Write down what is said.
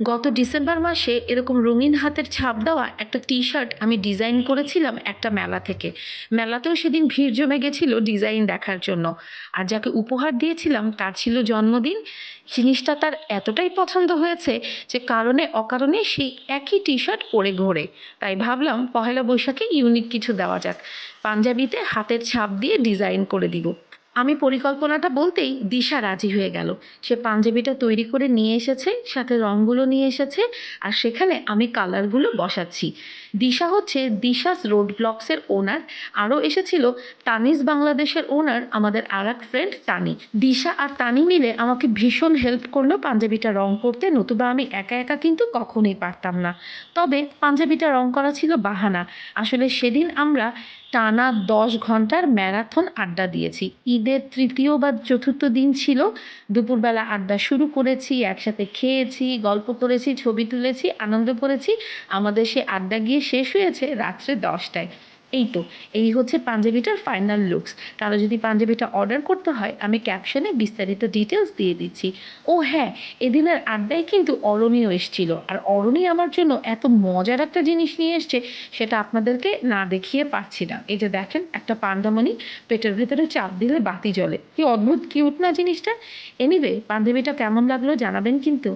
গত ডিসেম্বর মাসে এরকম রঙিন হাতের ছাপ দেওয়া একটা টি শার্ট আমি ডিজাইন করেছিলাম একটা মেলা থেকে। মেলাতেও সেদিন ভিড় জমে গেছিল ডিজাইন দেখার জন্য। আর যাকে উপহার দিয়েছিলাম, তার ছিল জন্মদিন। জিনিসটা তার এতটাই পছন্দ হয়েছে যে কারণে অকারণে সেই একই টি শার্ট পরে ঘোরে। তাই ভাবলাম পহেলা বৈশাখে ইউনিক কিছু দেওয়া যাক। পাঞ্জাবিতে হাতের ছাপ দিয়ে ডিজাইন করে দিব। আমি পরিকল্পনাটা বলতেই দিশা রাজি হয়ে গেল। সে পাঞ্জাবিটা তৈরি করে নিয়ে এসেছে, সাথে রঙগুলো নিয়ে এসেছে, আর সেখানে আমি কালারগুলো বসাচ্ছি। দিশা হচ্ছে দিশাস রোড ব্লকসের ওনার, আরও এসেছিল তানিজ বাংলাদেশের ওনার, আমাদের আর এক ফ্রেন্ড তানি। দিশা আর তানি মিলে আমাকে ভীষণ হেল্প করল পাঞ্জাবিটা রং করতে, নতুবা আমি একা একা কিন্তু কখনোই পারতাম না। তবে পাঞ্জাবিটা রং করা ছিল বাহানা। আসলে সেদিন আমরা টানা দশ ঘণ্টার ম্যারাথন আড্ডা দিয়েছি। ঈদের তৃতীয় বা চতুর্থ দিন ছিল। দুপুরবেলা আড্ডা শুরু করেছি, একসাথে খেয়েছি, গল্প করেছি, ছবি তুলেছি, আনন্দ করেছি। আমাদের সেই আড্ডা গিয়ে শেষ হয়েছে রাত্রে দশটায়। এই তো এই হচ্ছে পাঞ্জাবিটার ফাইনাল লুকস কারও যদি পাঞ্জাবিটা অর্ডার করতে হয়, আমি ক্যাপশনে বিস্তারিত ডিটেলস দিয়ে দিচ্ছি। ও হ্যাঁ এদিনের আড্ডায় কিন্তু অরণিও এসেছিল। আর অরণি আমার জন্য এত মজার একটা জিনিস নিয়ে এসছে, সেটা আপনাদেরকে না দেখিয়ে পারছি না। এই যে দেখেন, একটা পান্ডামণি পেটের ভেতরে চাপ দিলে বাতি জ্বলে। কি অদ্ভুত কিউট না জিনিসটা? এনিওয়ে পাঞ্জাবিটা কেমন লাগল জানাবেন কিন্তু।